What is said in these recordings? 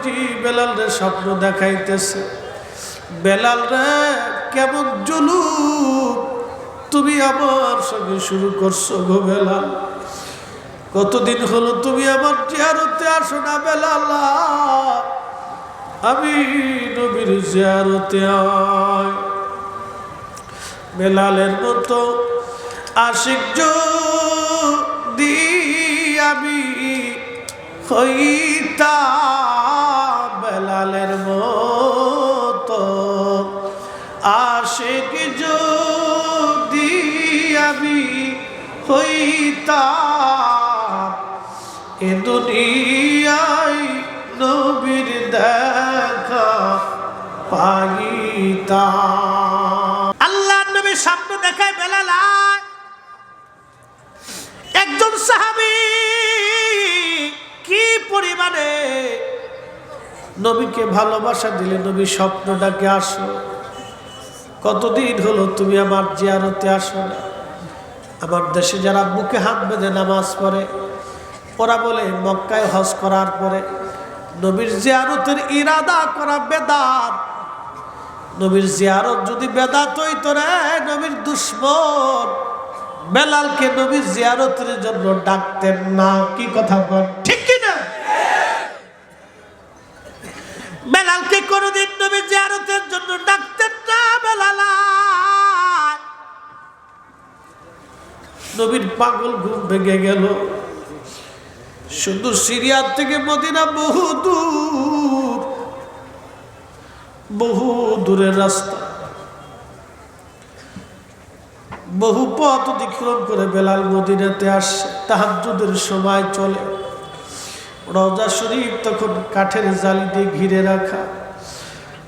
নবীজি বেলাল রে স্বপ্ন দেখাইতেছে? বেলাল রে, কেমন জুলু তুমি আমার সঙ্গে শুরু করছ গো বেলাল। কতদিন হলো তুমি আমার জিয়ারতে আসো না বেলাল? আমি নবীর জিয়ারতে আয়। বেলালের মতো আশিক যদি আমি হইতা বেলালের মতো আশিক যদি আমি হইতা এ দুনিয়ায় নবীর দেখা পাইতা আল্লাহ নবী স্বপ্ন দেখায় বেলাল আয়। একজন সাহাবী কি পরিমাণে নবীকে ভালোবাসা দিলে নবী স্বপ্ন ডাকে আসো কতদিন হলো তুমি আমার জিয়ারতে আসো না? আমার দেশে যারা বুকে হাত বেঁধে নামাজ পড়ে, ওরা বলে, মক্কায় হজ করার পরে নবীর জিয়ারতের ইরাদা করা বেদাত। নবীর জিয়ারত যদি বেদাত হইত রে, নবীর দুশ্মন। বেলালকে নবীর জিয়ারতের জন্য ডাকতেন না, কি কথা বল? ঠিক বেলালকে কোনোদিন নবীর জিয়ারতের জন্য ডাকতেন না বেলাল নবীর পাগল ঘুম ভেঙে গেল। শুধু সিরিয়ার থেকে মদিনা বহু দূর, বহু দূরের রাস্তা। বহু পথ অতিক্রম করে বেলাল মদিনাতে আসে। তাহাজুদের সময় চলে। রওজা শরীফ তখন কাঠের জালি দিয়ে ঘিরে রাখা।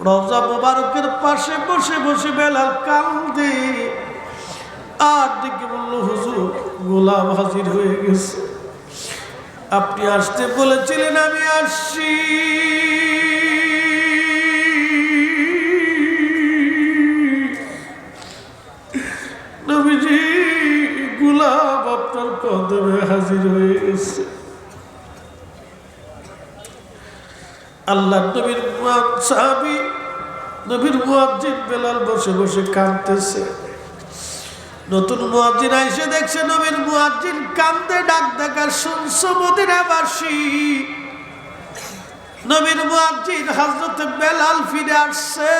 রওজা মোবারকের পাশে বসে বসে বেলাল কান্দে আর দিকে বলল, হুজুর, গোলাম হাজির হয়ে গেছে। আপনি আসতে বলেছিলেন, আমি আসছি। নবীজি গুলাব আপনার কদমে হাজির হয়ে গেছে। আল্লাহ নবীর সাহাবি নবীর মুয়াজ্জিন বেলাল বসে বসে কাঁদতেছে। নতুন মুয়াজ্জিন আইসে দেখছে নবীর মুয়াজ্জিন কান্দে ডাক ডাকা শুনছো মদিনাবাসী নবীর মুয়াজ্জিন হযরত বেলাল ফিরে আসছে।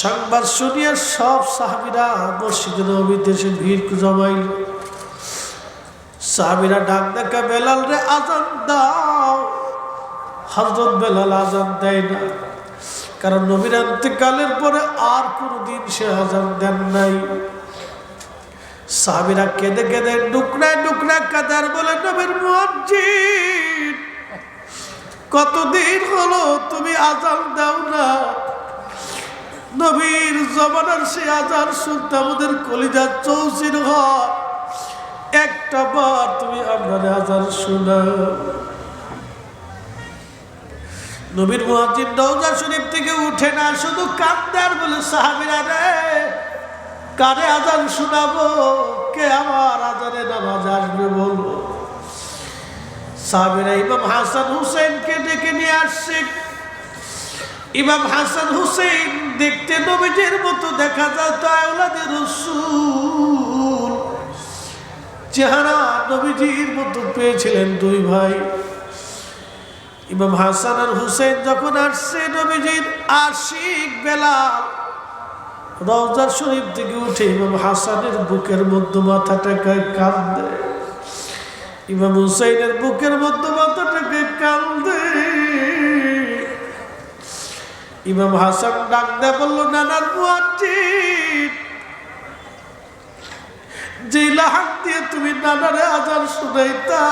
সংবাদ শুনিয়ে সব সাহাবিরা মসজিদে নবীতে এসে ভিড় জমাইল। সাহাবিরা ডাক দেখা বেলাল রে আজান দাও। হজরত বেলাল আজান দেয় না। কারণ নবীর অন্ত্যকালের পরে আর কোনোদিন সে আজান দেন নাই। সাহাবিরা কেঁদে কেঁদে ডুকরায় ডুকরা কাদার বলে, নবীর মুয়াজ্জিন, কতদিন হলো তুমি আজান দাও না? নবীর জমানার সে আজান শুনতে আমাদের কলিজা চৌচির হয়। একটা বার তুমি আপনার আজান শোনা নবীর মুয়াজ্জিন রওজা শরীফ থেকে উঠে না, শুধু কান্দে আর বলে, সাহাবিরা রে, কারে আজান শোনাবো? কে আমার আজানে নামাজ আসবে বলব সাহাবিরা ইমাম হাসান হুসেনকে ডেকে নিয়ে আসছে। ইমাম হাসান হুসেন দেখতে নবীজের মতো দেখা যায় তো আওলাদের রসুল। চেহারা নবীজির মতো পেয়েছিলেন দুই ভাই। ইমাম হাসান আর হুসেন যখন আসছে নবীজির আশিক বেলাল রওজার শরীফ থেকে উঠে ইমাম হাসানের বুকের মধ্যে মাথাটাকে কান্দে ইমাম হুসাইনের বুকের মধ্যে মাথাটাকে কান্দে ইমাম হাসান ডাক দেয় বলল নানার মুয়াজ্জিন, যে লাহাক দিয়ে তুমি নানারে আজান শুনাইতা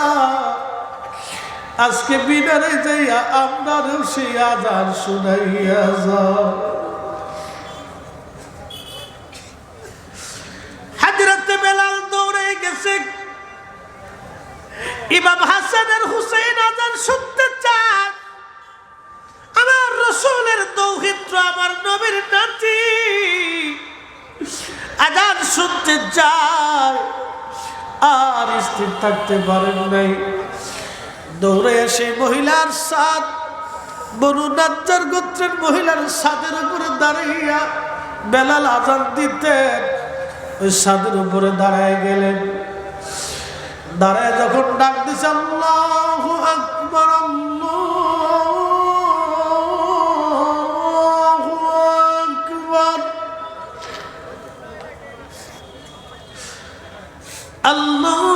আজকে বিনারে যাইয়া আপনারও সেই আজান শুনাইয়া যাও। হাজরতে বেলাল দৌড়ে গেছে। ইমাম হাসান আর হুসেন আজান শুনতে চায় আমার রসুলের দৌহিত্র আমার নবীর নাতি। আজান শুনতে চায়। আর স্থির থাকতে পারেন নাই। দৌড়ে এসে মহিলার সাদ, বনু নাজ্জার গোত্রের মহিলার সাদের উপরে দাঁড়াইয়া বেলাল আজান দিতেন। ওই সাদের উপরে দাঁড়ায় গেলেন। দাঁড়ায় যখন ডাক আকবর। আল্লাহ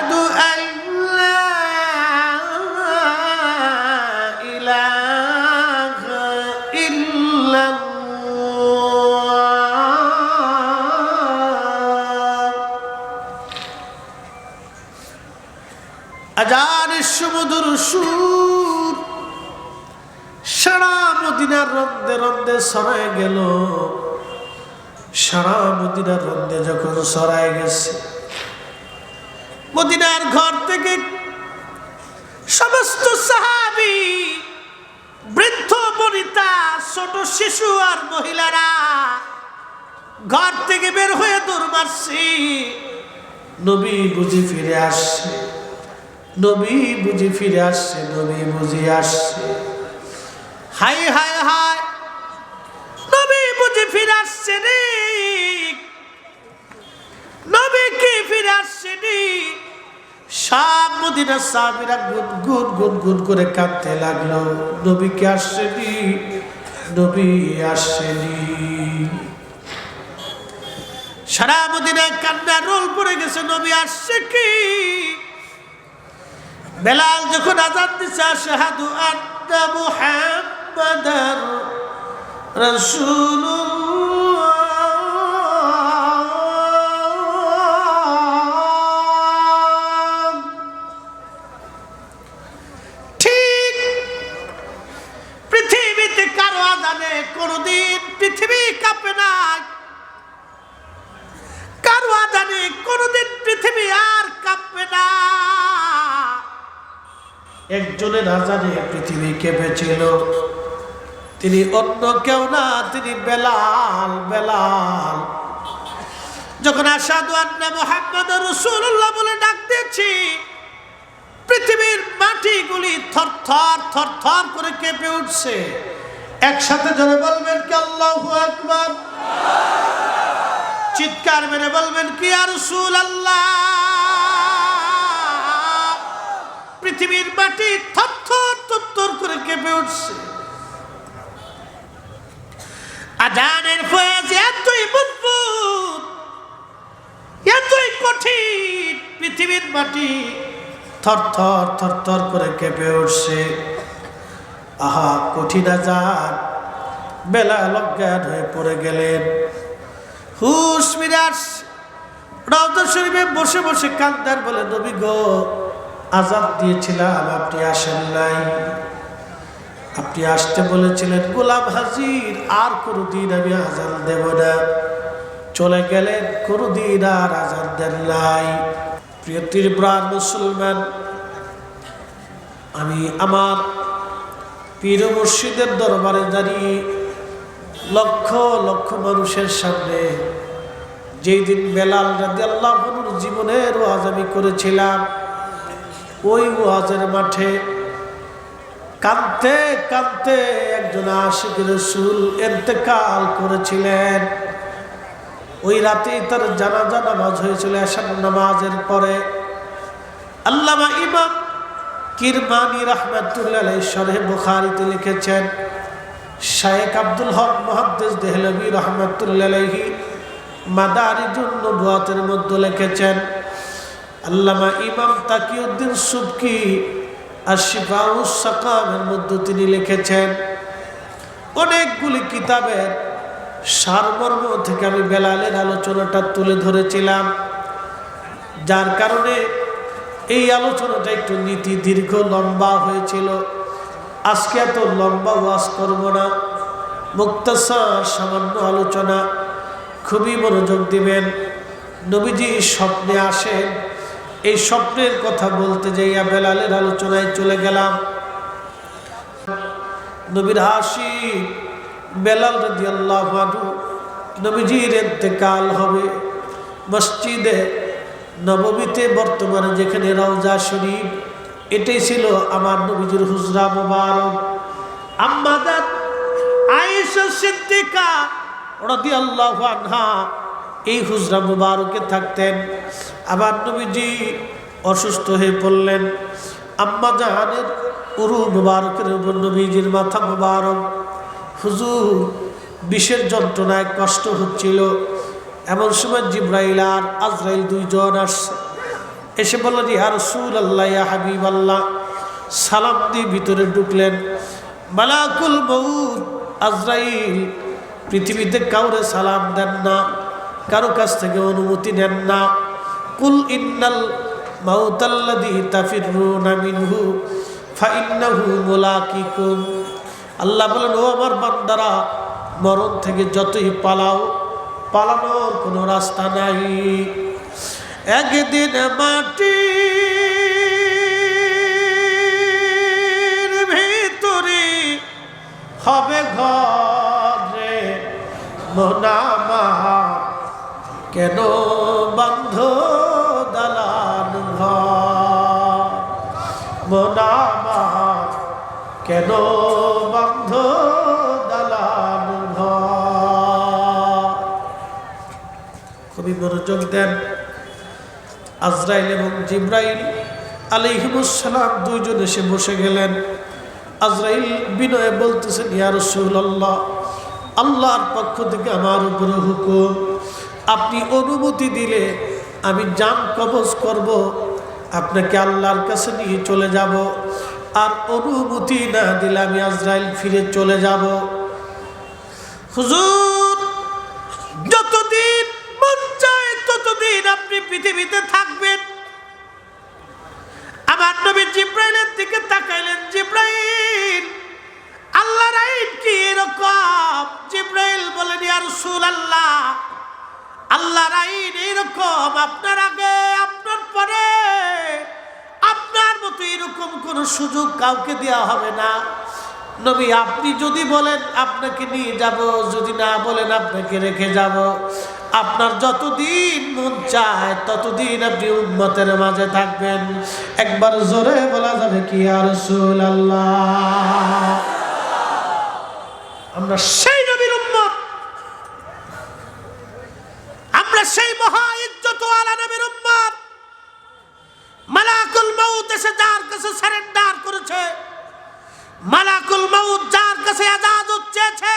রন্দে সরায় গেল। সারা মদিনার রন্দে যখন সরায় গেছে, মদিনার ঘর থেকে সমস্ত সাহাবি, বৃদ্ধ বনিতা, ছোট শিশু আর মহিলারা ঘর থেকে বের হয়ে দৌড় মারছি। নবী বুঝি ফিরে আসছে, নবী বুঝি ফিরে আসছে, নবী বুঝি আসছে। হাই হাই হাই গুন গুন গুন করে কাঁদতে লাগল। নবী আসছেনি নবী আসছেনি সারা মদিনায় কান্না রোল পড়ে গেছে, নবী আসছে কি? বেলাল যখন আজাদ দিছে, আশহাদু আন্না মুহাম্মাদার রাসূলুল্লাহ। ঠিক পৃথিবীতে আদানে কোনোদিন পৃথিবী কাঁপে না। কারও আদানে কোনোদিন পৃথিবী আর কাঁপবে না। একজনের আজানে পৃথিবী কেঁপেছিল। তিনি অন্য কেউ না, তিনি বেলাল বেলাল। যখন আসাদু আন্না মোহাম্মদ রসুল্লাহ বলে ডাক দিয়েছি, পৃথিবীর মাটিগুলি থর থর থর থর করে কেঁপে উঠছে। একসাথে জোরে বলবেন কি আল্লাহু আকবার? চিৎকার মেরে বলবেন কি আর রসুল আল্লাহ পৃথিবীর মাটি থর থর থর থর করে কেঁপে উঠছে। আজানের ফয়েজ এতই মজবুত, এতই কঠিন, পৃথিবীর মাটি থর থর থর থর করে কেঁপে উঠছে। আহা, কঠিন আজান বেলা লজ্ঞান হয়ে পড়ে গেলেন। হুশ মিরাজ, রওজা শরীফে বসে বসে কান্দার বলে, নবী গো, আজাদ দিয়েছিলাম, আপনি আসেন নাই। আপনি আসতে বলেছিলেন, গোলাম হাজির, আর কোনোদিন আমি আজান দেব না। চলে গেলেন, কোনোদিন আর আজান দেন নাই। প্রিয় তীব্রান মুসলমান, আমি আমার পীর মুর্শিদের দরবারে দাঁড়িয়ে লক্ষ লক্ষ মানুষের সামনে যেই দিন বেলাল রাজি জীবনের ওয়াজ আমি করেছিলাম, ওই ওয়াজের মাঠে কাঁদতে কাঁদতে একজন আশিক রসুল এতেকাল করেছিলেন। ওই রাতে তার জানাজা নামাজ হয়েছিল এসার নামাজের পরে। আল্লামা ইমাম কিরমানি রহমতুল্লাহ শরহে বুখারিতে লিখেছেন শায়েক আব্দুল হক মহাদ্দেশ দেহলবি রহমতুল্লাহি মাদারিজুন নবুয়াতের মধ্যে লিখেছেন, আল্লামা ইমাম তাকিউদ্দিন সুবকি আর শিফাউস মধ্যে তিনি লিখেছেন, অনেকগুলি কিতাবের সারমর্ম থেকে আমি বেলালের আলোচনাটা তুলে ধরেছিলাম, যার কারণে এই আলোচনাটা একটু নীতি দীর্ঘ লম্বা হয়েছিল। আজকে এত লম্বা ওয়াজ করব না, মুক্তাসার সামান্য আলোচনা, খুবই মনোযোগ দিবেন। নবীজি স্বপ্নে আসেন এই স্বপ্নের কথা বলতে যাইয়া বেলালের আলোচনায় চলে গেলাম। নবীর হাসি, বেলাল রদি আল্লাহ নবীজির এতেকাল হবে। মসজিদে, নবমীতে বর্তমানে যেখানে রওজা শরীফ, এটাই ছিল আমার নবীজির হুজরা মোবারক। আম্মাদাত আয়েশা সিদ্দিকা রদি আল্লাহ আনহা এই হুজরা মুবারকে থাকতেন। আবার নবীজি অসুস্থ হয়ে পড়লেন। আম্মা জাহানের উরু মুবারকের উপর নবীজির মাথা মুবারক। হুজুর, বিষের যন্ত্রণায় কষ্ট হচ্ছিল। এমন সময় জিব্রাইল আর আজরাইল দুইজন আসছে। এসে বললেন, ইয়া রসুল আল্লাহ হাবিব আল্লাহ সালাম দিয়ে ভিতরে ঢুকলেন। মালাকুল মৌদ আজরাইল, পৃথিবীতে কাউরে সালাম দেন না। কারও কাছ থেকে অনুমতি নেন না। কুল ইন্নাল মাউতাল্লাদি তাফিরুনা মিনহু, ফাইন্নাহু মুলাকিকুম আল্লাহ বলেন, ও আমার বান্দারা, মরণ থেকে যতই পালাও, পালানোর কোনো রাস্তা নাই। একদিন মাটি ভিতরে হবে ঘরে মোনামা কেন বন্ধ দালান মোনামা কেন বন্ধ দালান খুবই মনোযোগ দেন আজরাইল এবং জিব্রাইল আলিহিমুসালাম দুইজন এসে বসে গেলেন। আজরাইল বিনয়ে বলতেছেন, ইয়া রসুল্লাহ আল্লাহর পক্ষ থেকে আমার উপরে হুকুম আপনি অনুমতি দিলে আমি যান কবজ করব, আপনাকে আল্লাহর কাছে নিয়ে চলে যাব। আর অনুমতি না দিলে আমি আজরাইল ফিরে চলে যাব। হুজুর, যতদিন মন চায় ততদিন আপনি পৃথিবীতে থাকবেন। আমার নবী জিব্রাইলের দিকে তাকাইলেন, জিব্রাইল, আল্লাহর আইন কি এরকম? জিব্রাইল বলেন, ইয়া রাসূলুল্লাহ আল্লাহর আইন এরকম আপনার আগে, আপনার পরে। আপনার মতো এরকম কোনো সুযোগ কাউকে দেওয়া হবে না। নবী, আপনি যদি বলেন, আপনাকে নিয়ে যাব, যদি না বলেন, আপনাকে রেখে যাব। আপনার যতদিন মন চায়, ততদিন আপনি উন্মতের মাঝে থাকবেন। একবার জোরে বলা যাবে কি আর আল্লাহ আমরা সেই নবীর উম্মত আমরা সেই মহা ইজ্জত আলা নবীর উম্মত মালাকুল মউত এসে যার কাছে সারেন্ডার করেছে। মালাকুল মউত যার কাছে আজাদত চেয়েছে,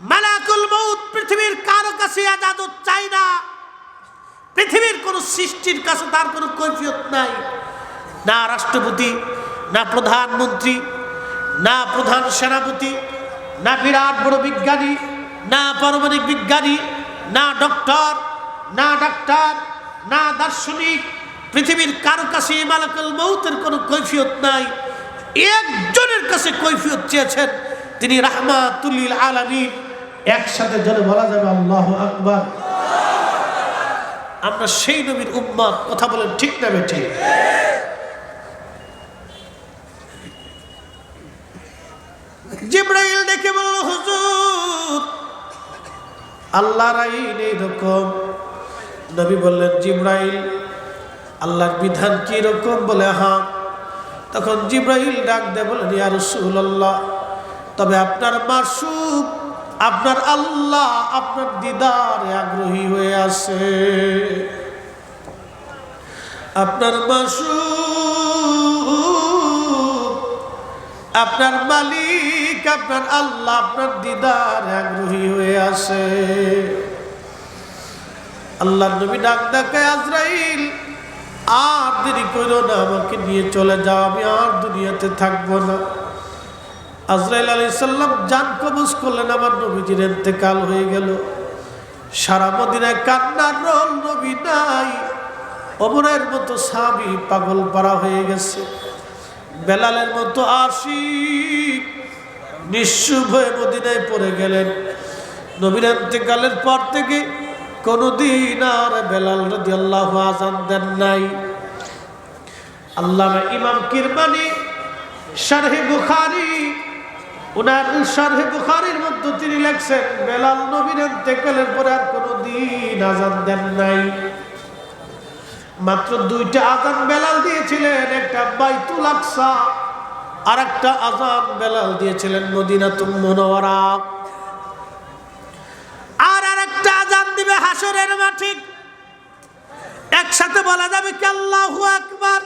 মালাকুল মউত পৃথিবীর কারও কাছে আজাদত চাই না। পৃথিবীর কোন সৃষ্টির কাছে তার কোনো কৈফিয়ত নাই। না রাষ্ট্রপতি, না প্রধানমন্ত্রী, না প্রধান সেনাপতি, না বিরাট বড় বিজ্ঞানী, না পারমাণবিক বিজ্ঞানী, না ডক্টর, না ডাক্তার, না দার্শনিক পৃথিবীর কারও কাছে মালাকুল মৌতের কোনো কৈফিয়ত নাই। একজনের কাছে কৈফিয়ত চেয়েছেন তিনি রাহমাতুল্লিল আলামী একসাথে জনে বলা যাবে, আল্লাহ আকবার। আমরা সেই নবীর উম্মাদ কথা বলেন, ঠিক না ঠিক জিব্রাইল ডেকে বলল, হুজুর, আল্লাহর আইন এইরকম। নবী বললেন, জিব্রাইল আল্লাহর বিধান কি রকম বলে হ্যাঁ তখন জিব্রাইল ডাক দে বলেন, ইয়া রাসূলুল্লাহ, তবে আপনার মাসুক আপনার আল্লাহ, আপনার দিদারে আগ্রহী হয়ে আছে। আপনার মাসুক আপনার মালিক, আপনার আল্লাহ, আপনার দিদার আগ্রহী হয়ে আছে। আল্লাহ নবী ডাক ডাকায় আজরাইল আর দেরি করো না, আমাকে নিয়ে চলে যাও, আমি আর দুনিয়াতে থাকব না। আজরাইল আলী সাল্লাম যান কবজ করলেন, আমার নবীজির এতেকাল হয়ে গেল। সারা মদিনায় কান্নার রোল নবী নাই। অমরের মতো স্বামী পাগল পাড়া হয়ে গেছে। বেলালের মতো আশিক নিঃশুভ হয়ে মদিনায় পড়ে গেলেন। নবীর কালের পর থেকে কোনদিন আর বেলাল রদি আল্লাহ আজান দেন নাই। আল্লাহ ইমাম কিরমানি, শারহে বুখারি ওনার শারহে বুখারির মধ্যে তিনি লেখছেন, বেলাল নবীর কালের পরে আর কোনদিন আজান দেন নাই। মাত্র দুইটা আজান বেলাল দিয়েছিলেন, একটা বাইতুল আকসা আর একটা আজান বেলাল দিয়েছিলেন মদিনাতুল মুনওয়ারা আর আর একটা আজান দিবে হাসরের মাঠে একসাথে বলা যাবে কি আল্লাহু আকবার?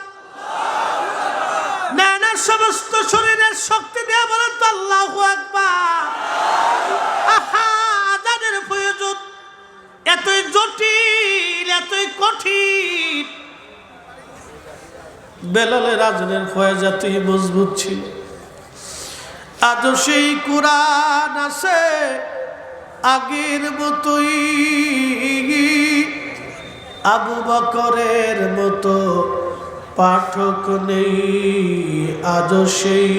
না না, সমস্ত শরীরের শক্তি দিয়ে বলেন তো আল্লাহু আকবার। আজানের প্রয়োজন। এতই জটিল, এতই কঠিন। বেলালের আজনের ফয়েজ এতই মজবুত ছিল। আজও সেই কোরআন আছে। আগের মতোই, আবু বকরের মতো পাঠক নেই, আজও সেই।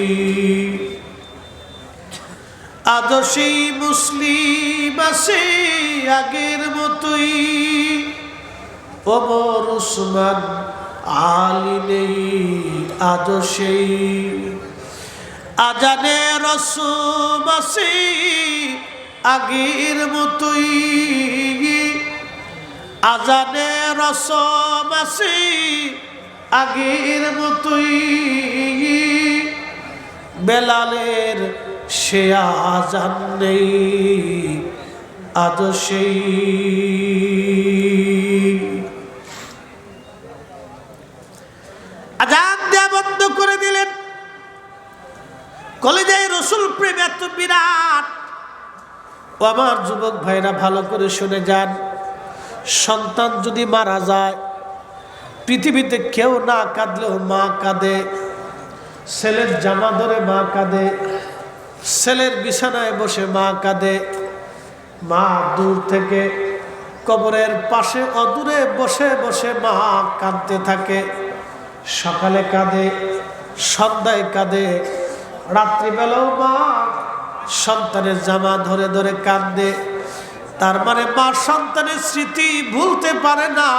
আজও সেই মুসলিম আছে আগের মতোই, ওমর উসমান আলী নেই, আজও সেই। আজানে রসম আছে আগের মতোই। আজানে রসম আছে আগের মতোই। বেলালের সে আজান নেই আজ সেই আজান দেয়া বন্ধ করে দিলেন কলেজায় রসুল প্রেম এত বিরাট আমার যুবক ভাইরা, ভালো করে শুনে যান। সন্তান যদি মারা যায়, পৃথিবীতে কেউ না কাঁদলেও মা কাঁদে, ছেলের জামা ধরে মা কাঁদে, ছেলের বিছানায় বসে মা কাঁদে, মা দূর থেকে কবরের পাশে অদূরে বসে বসে মা কাঁদতে থাকে। সকালে কাঁদে, সন্ধ্যায় কাঁদে, রাত্রিবেলাও মা সন্তানের জামা ধরে ধরে কাঁদে। তার মানে মা সন্তানের স্মৃতি ভুলতে পারে না।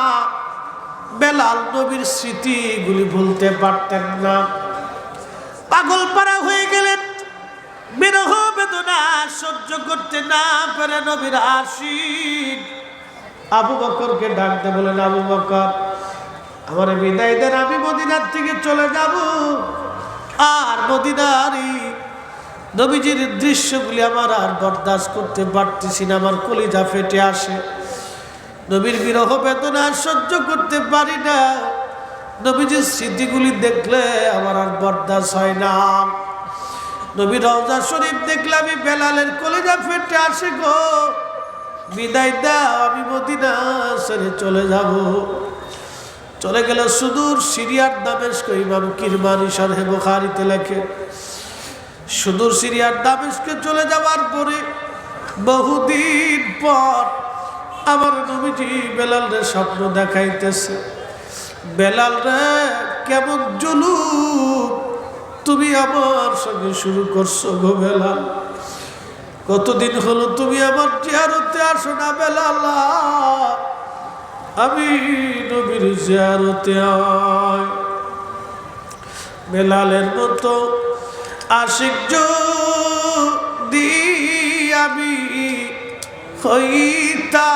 বেলাল নবীর স্মৃতিগুলি ভুলতে পারতেন না। পাগল পাড়া হয়ে গেলেন। বিরহ বেদনা সহ্য করতে না পারে নবীর আশিক আবু বকরকে ডাকতে বলেন আবু বকর, আমার বিদায় দেন, আমি মদিনার থেকে চলে যাব। আর মদিনারই নবীজির দৃশ্যগুলি আমার আর বরদাস্ত করতে পারতেছি না, আমার কলিজা ফেটে আসে। নবীর বিরহ বেদনা সহ্য করতে পারি না। নবীজির স্মৃতিগুলি দেখলে আমার আর বরদাস্ত হয় না। নবী রওজা শরীফ দেখলে আমি বেলালের কলিজা ফেটে আসে গো। বিদায় দাও, আমি মদিনা ছেড়ে চলে যাব। চলে গেল সুদূর সিরিয়ার দামেস্ক ইমাম কিরমানি সারহে বোখারিতে লেখে সুদূর সিরিয়ার দামেস্কে চলে যাওয়ার পরে বহুদিন পর আমার নবীজি বেলাল রে স্বপ্ন দেখাইতেছে। বেলাল রে, কেমন জুলুম? তুমি আমার সঙ্গে শুরু করছ গো বেলাল। কতদিন হলো তুমি আমার জিয়ারতে আসো না বেলাল? আমি নবীর জিয়ারতে আয়। বেলালের মতো আশিক যদি আমি হইতা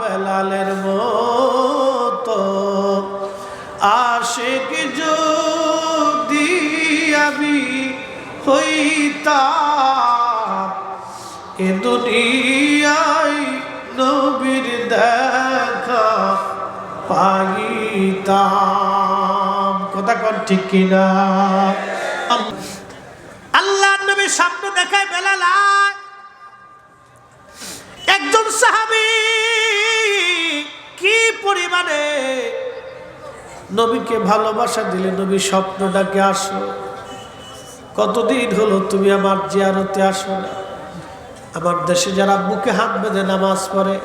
বেলালের মতো, আশিক যদি আমি হইতা এ দুনিয়ায় নবীর দেখা পাইতাম। কথা কন ঠিক কিনা? আল্লাহ স্বপ্ন দেখায় বেলালা একজন সাহাবি কি নবীকে ভালোবাসা দিলে নবী আসো কতদিন হলো তুমি আমার জিয়ারতে আসো না? আমার দেশে যারা বুকে হাত বেঁধে নামাজ পড়ে,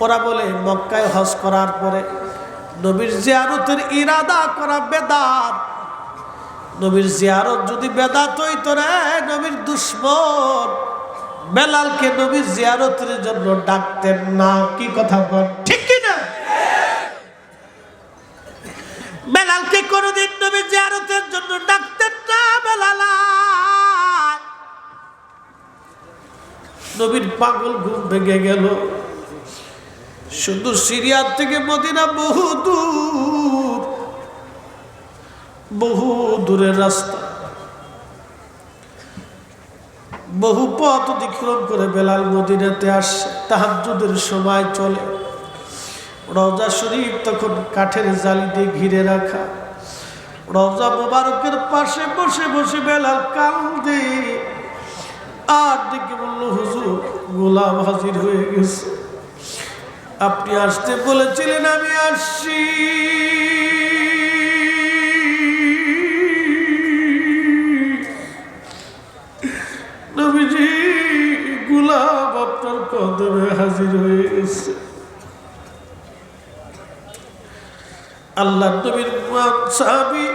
ওরা বলে, মক্কায় হজ করার পরে নবীর জিয়ারতের ইরাদা করা বেদাত নবীর জিয়ারত যদি বেদাত হইতো রে, নবীর দুশ্মন। বেলালকে নবীর জিয়ারতের জন্য ডাকতেন না, কি কথা বল, ঠিক কি না? বেলালকে কোনোদিন নবীর জিয়ারতের জন্য ডাকতেন না, বেলাল। নবীর পাগল ঘুম ভেঙে গেল। শুধু সিরিয়ার থেকে মদিনা বহু দূর। বহু দূরের রাস্তা। বহু পথ অতিক্রম করে বেলাল মদিনাতে আসছে তাহাজুদের সময় চলে। রওজা শরীফ তখন কাঠের জালি দিয়ে ঘিরে রাখা। রওজা মোবারকের পাশে বসে বসে বেলাল কান্দে আর ডেকে বলল, হুজুর, গোলাম হাজির হয়ে গেছে। আপনি আসতে বলেছিলেন, আমি আসছি। কদমে হাজির হয়ে গেছে আল্লাহ নবীর সাহাবি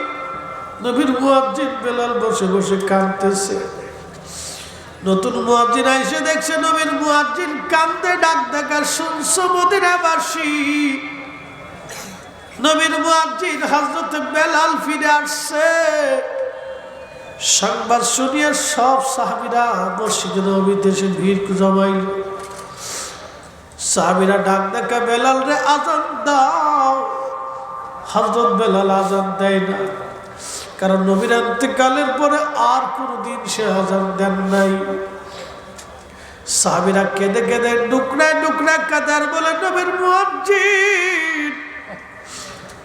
নবীর মুয়াজ্জিন বেলাল বসে বসে কাঁদতেছে। নতুন মুয়াজ্জিন আইসে দেখছে নবীর মুয়াজ্জিন কান্দে ডাক দেখার শুনছো মদিনাবাসী নবীর মুয়াজ্জিন হযরত বেলাল ফিরে আসছে। সংবাদ শুনিয়ে সব সাহাবীরা মসজিদে নবীতে এসে ভিড় জমাইল। সাহাবীরা ডাক দেখা, বেলাল রে আজান দাও। হযরত বেলাল আজান দেয় না। কারণ নবীর অন্ত্যকালের পরে আর কোনোদিন সে আজান দেন নাই। সাহাবিরা কেঁদে কেঁদে ডুকরায় ডুকরা কাদার বলে, নবীর মুয়াজ্জিন,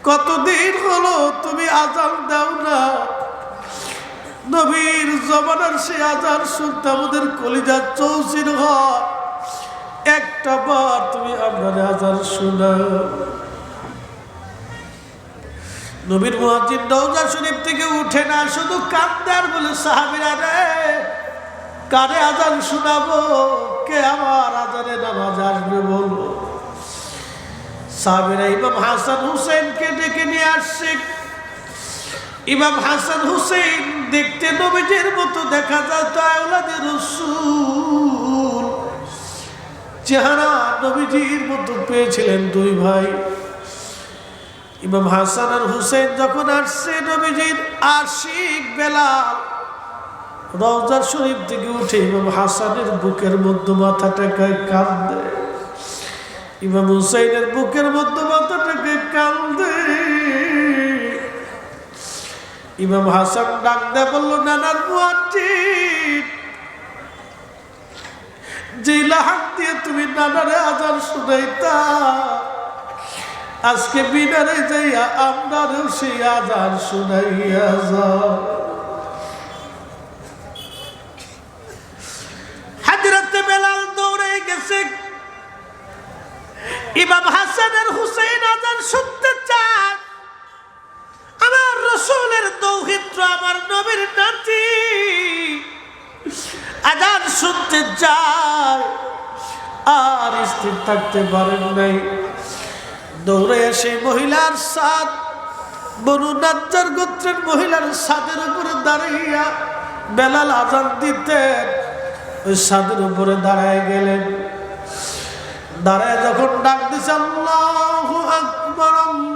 কতদিন হলো তুমি আজান দাও না? নবীর জমানার সে আজান শুনতে আমাদের কলিজা চৌচির হয়। একটা বার তুমি আপনার আজান শোনাও নবীর মুয়াজ্জিন রওজা শরীফ থেকে উঠে না, শুধু কান্দে আর বলে, সাহাবীরা রে, কারে আজান শোনাবো? কে আমার আজানে নামাজ আসবে বলো? সাহাবীরা ইমাম হাসান হুসেনকে ডেকে নিয়ে আসছে। ইমাম হাসান হুসেন দেখতে নবীজের মতো দেখা যায় তো আওলাদের রসুল। চেহারা নবীজির মতো পেয়েছিলেন দুই ভাই। ইমাম হাসান আর হুসেন যখন আসছে, নবীজির আশিক বেলাল রওজা শরীফ থেকে উঠে ইমাম হাসানের বুকের মধ্যে মাথাটাকে কান্দে? ইমাম হুসাইনের বুকের মধ্যে মাথাটাকে কান্দে? ইমাম হাসান ডাক দেয় বলল নানার মুয়াজ্জিন লাহাক দিয়ে তুমি নানারে শুনাইতা, আজকে বিনারে যাইয়া আপনারও সেই শুনাইয়া যাও। দৌড়ে গেছে। ইমাম শুনতে চায়। আমার আমার নবীর নাতি। আজান শুনতে যায় আর স্থির থাকতে পারেন নাই। দৌড়ে এসে মহিলার সাদ বনু নাজ্জার গোত্রের মহিলার সাদের উপরে দাঁড়াইয়া বেলাল আজান দিতেন। ওই সাদের উপরে দাঁড়ায় গেলেন। দাঁড়ায় যখন ডাক দিছে, আল্লাহ আকবর, আল্লাহু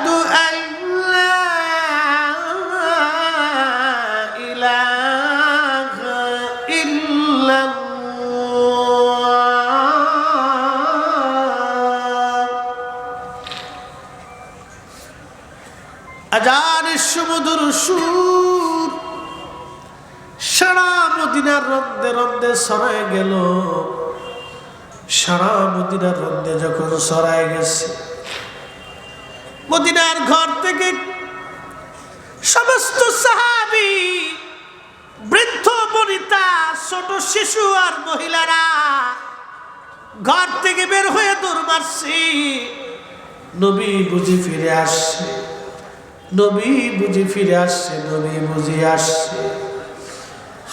সুর সারা মদিনার রন্দে রন্দে সরায় গেল। সারা মদিনার রন্দে যখন সরায় গেছে, মদিনার ঘর থেকে সমস্ত সাহাবি, বৃদ্ধ, বনিতা, ছোট শিশু আর মহিলারা ঘর থেকে বের হয়ে দৌড় মারছি। নবী বুঝি ফিরে আসছে। নবী বুঝি ফিরে আসছে, নবী বুঝি আসছে।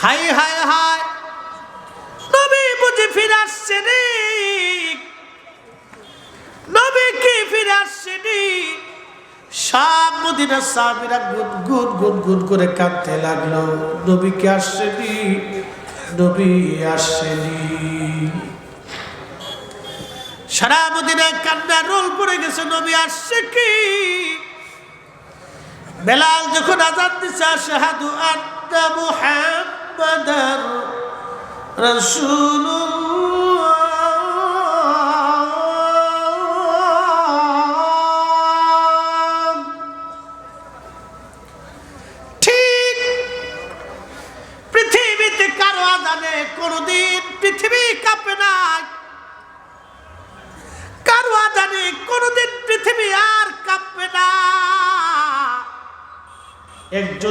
হাই হাই হাই, নবী বুঝি ফিরে আসছে রে নবী কি ফিরে আসছে রে সব মদিনার সাহাবীরা গুন গুন গুন গুন করে কাঁদতে লাগল, নবী কি আসছেনি নবী আসছেনি সারা মদিনায় কান্নার রোল পড়ে গেছে, নবী আসছে কি? বেলাল যখন আজাদ দিছে শাহাদু আন্না মুহাম্মাদার রাসূলুল্লাহ।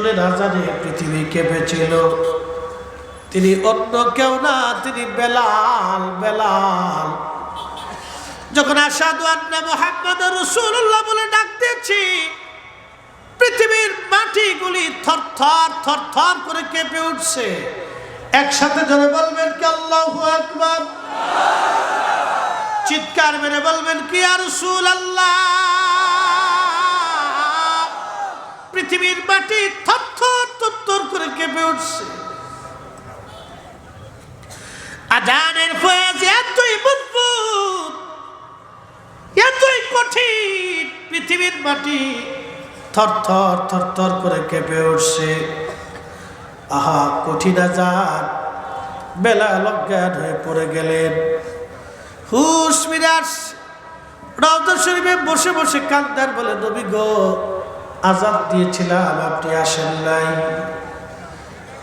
একজনের আজানে পৃথিবী কেঁপেছিল তিনি অন্য কেউ না, তিনি বেলাল বেলাল। যখন আসাদু আন্না মোহাম্মদ রসুল্লাহ বলে পৃথিবীর মাটিগুলি থর থর থর থর করে কেঁপে উঠছে। একসাথে জনে বলবেন কি আল্লাহ আকবার? চিৎকার মেরে বলবেন কি আর আল্লাহ পৃথিবীর মাটি করে কেঁপে উঠছে। আজানের ফয়েজ এতই মজবুত, এতই কঠিন, পৃথিবীর মাটি থর থর থর থর করে কেঁপে উঠছে। আহা, কঠিন আজান। বেলা লজ্ঞান হয়ে পড়ে গেলেন। হুশ মিরাজ রওজা শরীফে বসে বসে কান্দার বলে, নবী গো আজাদ দিয়েছিলাম, আপনি আসেন নাই।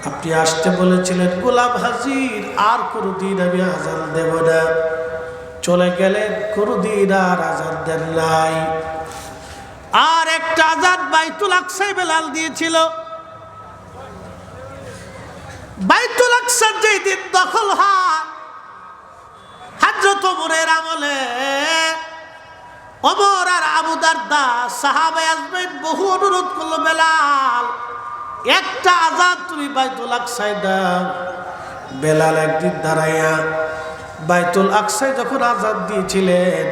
আপনি আসতে বলেছিলেন, গোলাম হাজির আর কোনোদিন আমি আজান দেব না। চলে গেলেন, কোনোদিন আর আজান দেন নাই। আর একটা আজাদ বাইতুল আকসাই বেলাল দিয়েছিল। বাইতুল আকসার যেই দিন দখল হয় হাজরত ওমরের আমলে ওমর আর আবু দারদা সাহাবে আসবেন বহু অনুরোধ করল বেলাল। একটা আজাদ তুমি বাইতুল আকসায় দাও। বেলাল একদিন দাঁড়াইয়া বাইতুল আকসায় যখন আজাদ দিয়েছিলেন,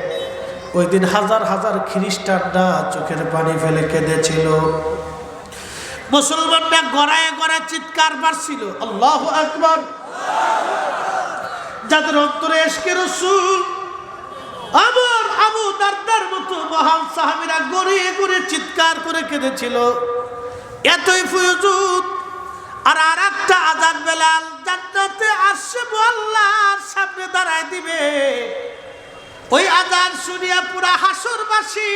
ওই দিন হাজার হাজার খ্রিস্টানরা চোখের পানি ফেলে কেঁদেছিল। মুসলমানরা গড়ায় গড়ায় চিৎকার পারছিল আল্লাহ আকবর। যাদের অন্তরে এসকে রসুল, আমার আবু দারদার মতো মহান সাহাবিরা গড়িয়ে গড়ে চিৎকার করে কেঁদেছিল। এতই ফুয়জুদ আর আর একটা আজান বেলাল জান্নাতে আসছে আল্লাহর সামনে দাঁড়ায় দিবে। ওই আজান শুনিয়া পুরা হাসরবাসী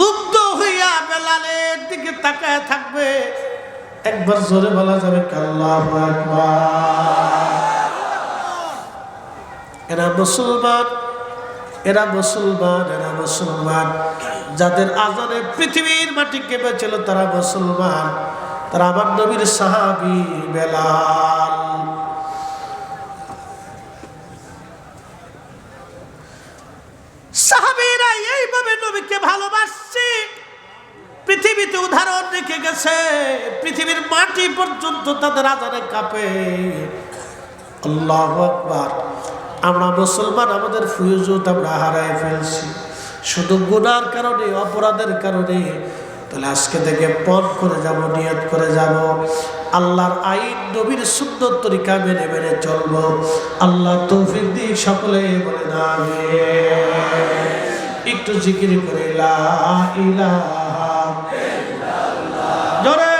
মুগ্ধ হইয়া বেলালের দিকে তাকায় থাকবে। একবার জোরে বলা যাবে কাল্লাহ এরা মুসলমান এরা মুসলমান এরা মুসলমান। যাদের আজানে পৃথিবীর মাটি কেঁপেছিল তারা মুসলমান। তারা আমার নবীর সাহাবি বেলাল। সাহাবিরা এইভাবে নবীকে ভালোবাসছে। পৃথিবীতে উদাহরণ রেখে গেছে, পৃথিবীর মাটি পর্যন্ত তাদের আজানে কাঁপে। আল্লাহ আকবার। আমরা মুসলমান, আমাদের ফুয়ুজুত আমরা হারাই ফেলছি। শুধু গুনার কারণে, অপরাধের কারণে। তাহলে আজকে থেকে পথ করে যাব, নিয়ত করে যাব। আল্লাহর আইন, নবীর সুন্দর তরিকা মেনে মেনে চলবো। আল্লাহ তৌফিক দিয়ে সকলে বলে না একটু জিকির করে, লা ইলাহা জোরে।